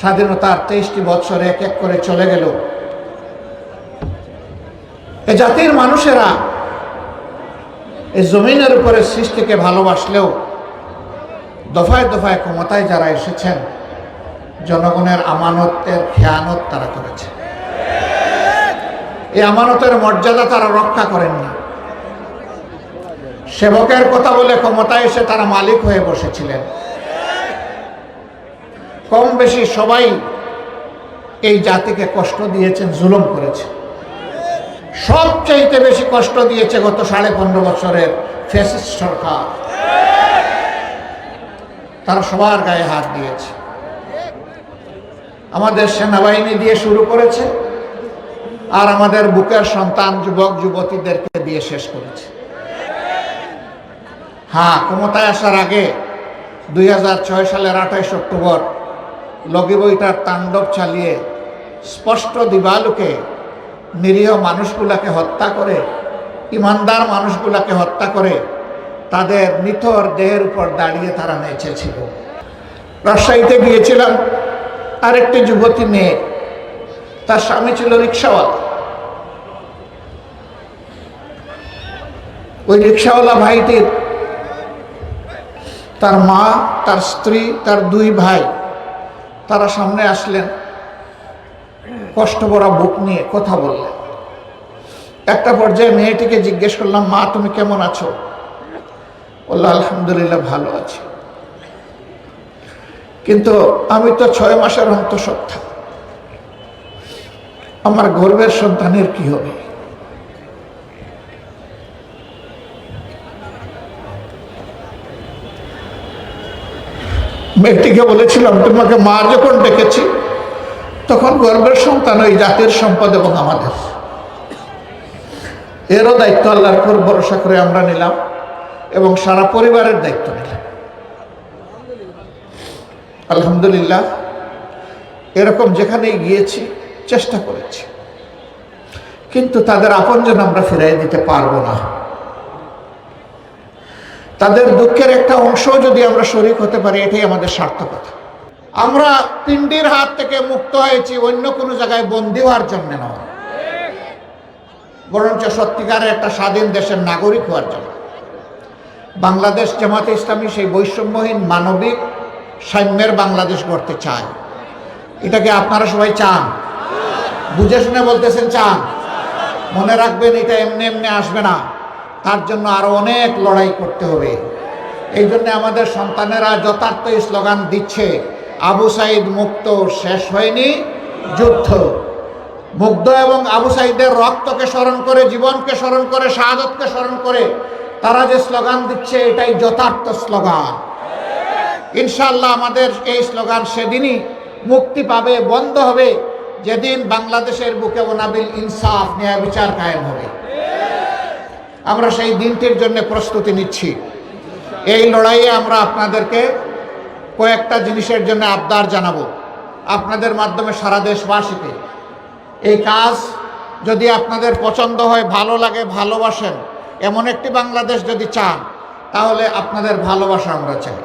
স্বাধীনতার তেইশটি বৎসর এক এক করে চলে গেল। এ জাতির মানুষেরা এই জমিনের উপরে সৃষ্টিকে ভালোবাসলেও দফায় দফায় ক্ষমতায় যারা এসেছেন, জনগণের আমানতের খেয়ানত তারা করেছে। এই আমানতের মর্যাদা তারা রক্ষা করেননি সেবকের কথা বলে ক্ষমতায় এসে তারা মালিক হয়ে বসেছিলেন। কম বেশি সবাই এই জাতিকে কষ্ট দিয়েছেন, জুলুম করেছে। সবচাইতে বেশি কষ্ট দিয়েছে গত সাড়ে পনেরো বছরের ফেসিস্ট সরকার। তারা সবার গায়ে হাত দিয়েছে। আমাদের সেনাবাহিনী দিয়ে শুরু করেছে আর আমাদের বুকের সন্তান, যুবক, যুবতীদেরকে দিয়ে শেষ করেছে। হ্যাঁ ক্ষমতায় আসার আগে দুই হাজার ছয় সালের আঠাইশ অক্টোবর লগি বইটার তাণ্ডব চালিয়ে, স্পষ্ট দিবালুকে নিরীহ মানুষগুলাকে হত্যা করে ইমানদার মানুষগুলাকে হত্যা করে তাদের নিথর দেহের উপর দাঁড়িয়ে তারা নেচেছিল রাজশাহীতে গিয়েছিলাম, আরেকটি যুবতী মেয়ে, তার স্বামী ছিল রিক্সাওয়ালা। ওই রিক্সাওয়ালা ভাইটির তার মা, তার স্ত্রী, তার দুই ভাই তারা সামনে আসলেন। কষ্ট ভরা বুক নিয়ে কথা বললেন। একটা পর্যায়ে মেয়েটিকে জিজ্ঞেস করলাম, মা, তুমি কেমন আছো? বলল, আলহামদুলিল্লাহ, ভালো আছি। কিন্তু আমি তো ছয় মাসের অন্তঃসত্ত্বা। আমার গর্বের সন্তানের কি হবে? মেয়েটিকে বলেছিলাম, তোমাকে মা যখন ডেকেছি, তখন গর্বের সন্তান ওই জাতির সম্পদ এবং আমাদের। এরও দায়িত্ব আল্লাহর উপর ভরসা করে আমরা নিলাম এবং সারা পরিবারের দায়িত্ব নিলাম। আলহামদুলিল্লাহ, এরকম যেখানেই গিয়েছি, চেষ্টা করেছি। কিন্তু তাদের আপনজন আমরা ফিরাই দিতে পারব না। তাদের দুঃখের একটা অংশ যদি আমরা শরিক হতে পারি, এটাই আমাদের সার্থকতা। আমরা পিণ্ডির হাত থেকে মুক্ত হয়েছি, অন্য কোনো জায়গায় বন্দী হওয়ার জন্য নয় বরঞ্চ সত্যিকারের একটা স্বাধীন দেশের নাগরিক হওয়ার জন্য। বাংলাদেশ জামাতে ইসলামী সেই বৈষম্যহীন মানবিক সাম্যের বাংলাদেশ গড়তে চায়। এটাকে আপনারা সবাই চান। বুঝে শুনে বলতেছেন চান। মনে রাখবেন, এটা এমনি এমনি আসবে না। তার জন্য আরও অনেক লড়াই করতে হবে। এই জন্য আমাদের সন্তানেরা যথার্থ স্লোগান দিচ্ছে, আবু সাইদ মুক্ত শেষ হয়নি, যুদ্ধ। মুগ্ধ এবং আবু সাইদের রক্তকে স্মরণ করে, জীবনকে স্মরণ করে, শাহাদতকে স্মরণ করে তারা যে স্লোগান দিচ্ছে, এটাই যথার্থ স্লোগান। ইনশাল্লাহ আমাদের এই স্লোগান সেদিনই মুক্তি পাবে, বন্ধ হবে। যেদিন বাংলাদেশের বুকে ওনাবিল ইনসাফ, ন্যায় বিচার কায়েম হবে। আমরা সেই দিনটির জন্য প্রস্তুতি নিচ্ছি। এই লড়াইয়ে আমরা আপনাদেরকে কয়েকটা জিনিসের জন্য আবদার জানাব। আপনাদের মাধ্যমে সারা দেশবাসীকে। এই কাজ যদি আপনাদের পছন্দ হয়, ভালো লাগে, ভালোবাসেন, এমন একটি বাংলাদেশ যদি চান, তাহলে আপনাদের ভালোবাসা আমরা চাই।